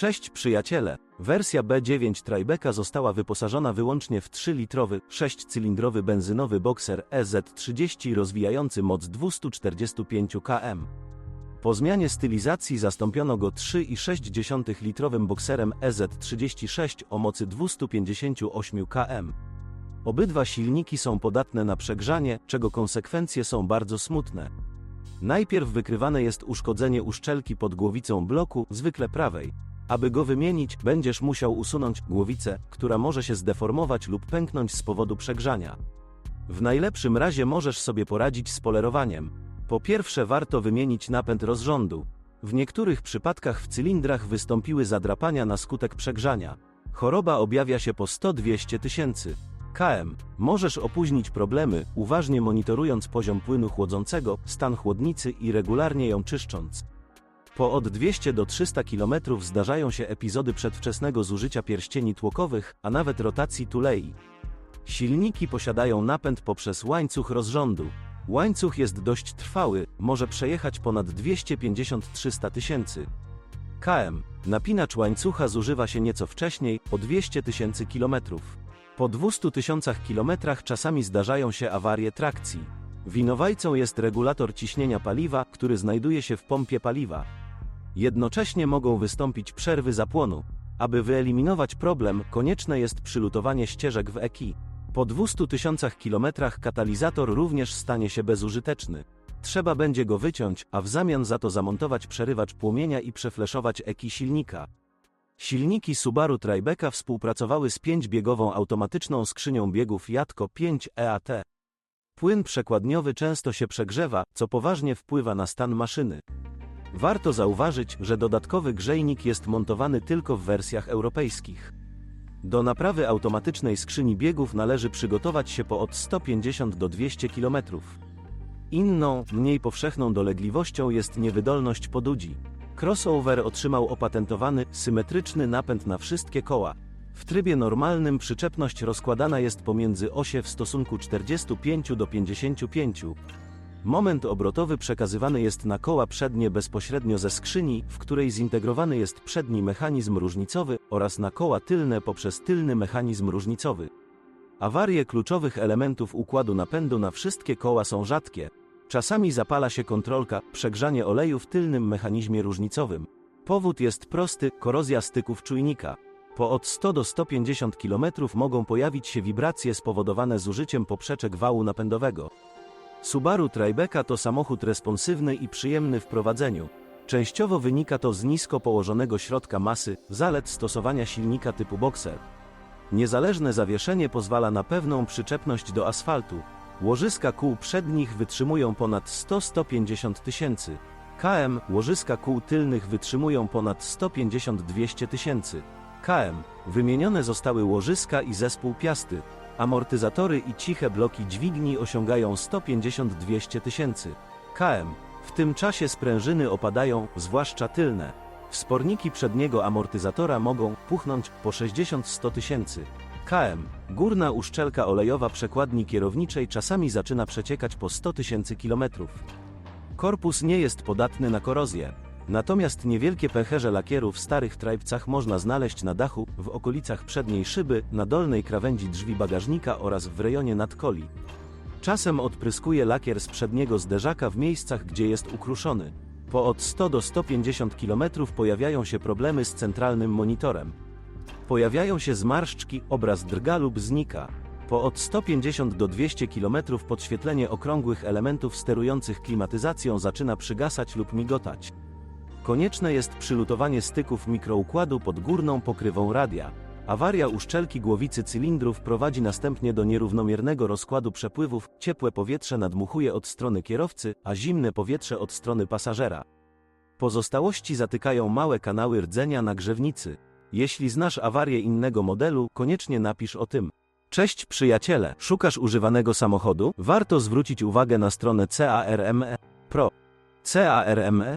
Cześć przyjaciele! Wersja B9 Tribecka została wyposażona wyłącznie w 3-litrowy, 6-cylindrowy benzynowy bokser EZ30 rozwijający moc 245 km. Po zmianie stylizacji zastąpiono go 3,6-litrowym bokserem EZ36 o mocy 258 km. Obydwa silniki są podatne na przegrzanie, czego konsekwencje są bardzo smutne. Najpierw wykrywane jest uszkodzenie uszczelki pod głowicą bloku, zwykle prawej. Aby go wymienić, będziesz musiał usunąć głowicę, która może się zdeformować lub pęknąć z powodu przegrzania. W najlepszym razie możesz sobie poradzić z polerowaniem. Po pierwsze warto wymienić napęd rozrządu. W niektórych przypadkach w cylindrach wystąpiły zadrapania na skutek przegrzania. Choroba objawia się po 100-200 tysięcy. KM. Możesz opóźnić problemy, uważnie monitorując poziom płynu chłodzącego, stan chłodnicy i regularnie ją czyszcząc. Po od 200 do 300 km zdarzają się epizody przedwczesnego zużycia pierścieni tłokowych, a nawet rotacji tulei. Silniki posiadają napęd poprzez łańcuch rozrządu. Łańcuch jest dość trwały, może przejechać ponad 250-300 tysięcy. KM. Napinacz łańcucha zużywa się nieco wcześniej, o 200 tysięcy kilometrów. Po 200 tysiącach kilometrach czasami zdarzają się awarie trakcji. Winowajcą jest regulator ciśnienia paliwa, który znajduje się w pompie paliwa. Jednocześnie mogą wystąpić przerwy zapłonu. Aby wyeliminować problem, konieczne jest przylutowanie ścieżek w EKI. Po 200 tysiącach kilometrach katalizator również stanie się bezużyteczny. Trzeba będzie go wyciąć, a w zamian za to zamontować przerywacz płomienia i przefleszować EKI silnika. Silniki Subaru Tribecka współpracowały z 5-biegową automatyczną skrzynią biegów Jatco 5 EAT. Płyn przekładniowy często się przegrzewa, co poważnie wpływa na stan maszyny. Warto zauważyć, że dodatkowy grzejnik jest montowany tylko w wersjach europejskich. Do naprawy automatycznej skrzyni biegów należy przygotować się po od 150 do 200 km. Inną, mniej powszechną dolegliwością jest niewydolność podudzi. Crossover otrzymał opatentowany, symetryczny napęd na wszystkie koła. W trybie normalnym przyczepność rozkładana jest pomiędzy osie w stosunku 45 do 55. Moment obrotowy przekazywany jest na koła przednie bezpośrednio ze skrzyni, w której zintegrowany jest przedni mechanizm różnicowy, oraz na koła tylne poprzez tylny mechanizm różnicowy. Awarie kluczowych elementów układu napędu na wszystkie koła są rzadkie. Czasami zapala się kontrolka, przegrzanie oleju w tylnym mechanizmie różnicowym. Powód jest prosty, korozja styków czujnika. Po od 100 do 150 km mogą pojawić się wibracje spowodowane zużyciem poprzeczek wału napędowego. Subaru Tribeca to samochód responsywny i przyjemny w prowadzeniu. Częściowo wynika to z nisko położonego środka masy, zalet stosowania silnika typu boxer. Niezależne zawieszenie pozwala na pewną przyczepność do asfaltu. Łożyska kół przednich wytrzymują ponad 100-150 tysięcy. KM, łożyska kół tylnych wytrzymują ponad 150-200 tysięcy. KM, wymienione zostały łożyska i zespół piasty. Amortyzatory i ciche bloki dźwigni osiągają 150-200 tysięcy. KM. W tym czasie sprężyny opadają, zwłaszcza tylne. Wsporniki przedniego amortyzatora mogą puchnąć po 60-100 tysięcy. KM. Górna uszczelka olejowa przekładni kierowniczej czasami zaczyna przeciekać po 100 tysięcy kilometrów. Korpus nie jest podatny na korozję. Natomiast niewielkie pęcherze lakieru w starych trajbcach można znaleźć na dachu, w okolicach przedniej szyby, na dolnej krawędzi drzwi bagażnika oraz w rejonie nadkoli. Czasem odpryskuje lakier z przedniego zderzaka w miejscach, gdzie jest ukruszony. Po od 100 do 150 km pojawiają się problemy z centralnym monitorem. Pojawiają się zmarszczki, obraz drga lub znika. Po od 150 do 200 km podświetlenie okrągłych elementów sterujących klimatyzacją zaczyna przygasać lub migotać. Konieczne jest przylutowanie styków mikroukładu pod górną pokrywą radia. Awaria uszczelki głowicy cylindrów prowadzi następnie do nierównomiernego rozkładu przepływów, ciepłe powietrze nadmuchuje od strony kierowcy, a zimne powietrze od strony pasażera. Pozostałości zatykają małe kanały rdzenia na grzewnicy. Jeśli znasz awarię innego modelu, koniecznie napisz o tym. Cześć przyjaciele, szukasz używanego samochodu? Warto zwrócić uwagę na stronę CARME Pro. CARME